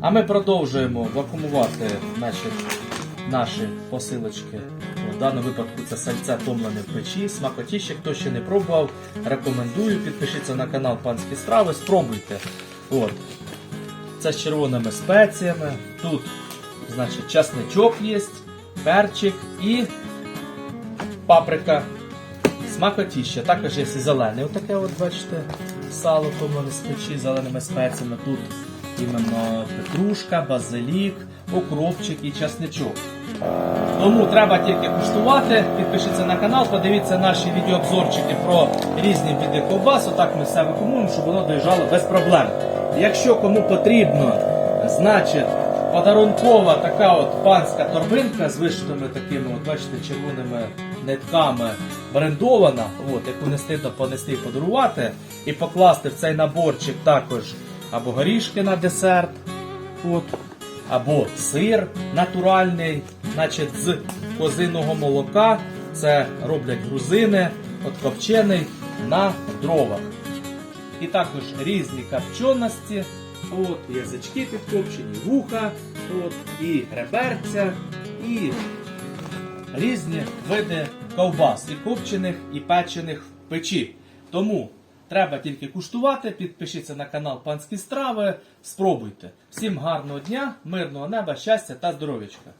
А ми продовжуємо вакуумувати значить, наші посилочки. В даному випадку це сальце томлене в печі, смакотіще. Хто ще не пробував, рекомендую. Підпишіться на канал Панські страви, спробуйте. От. Це з червоними спеціями. Тут, значить, часничок є, перчик і паприка. Смакотіще. Також є зелене. Отаке, от бачите, сало томлене з печі зеленими спеціями. Тут іменно петрушка, базилік, окропчик і часничок. Тому треба тільки куштувати. Підпишіться на канал, подивіться наші відеообзорчики про різні види ковбас. Отак ми все виконуємо, щоб воно доїжджало без проблем. Якщо кому потрібно, значить подарункова така от панська торбинка з вишитими такими, от бачите, червоними нитками брендована, от, яку не стидно понести і подарувати, і покласти в цей наборчик також або горішки на десерт. От, або сир натуральний, значить з козиного молока. Це роблять грузини, от копчений на дровах. І також різні копченості, от, язички підкопчені, вуха, от, і реберця, і різні види ковбас, і копчених, і печених в печі. Тому треба тільки куштувати, підпишіться на канал Панські страви, спробуйте. Всім гарного дня, мирного неба, щастя та здоров'ячка.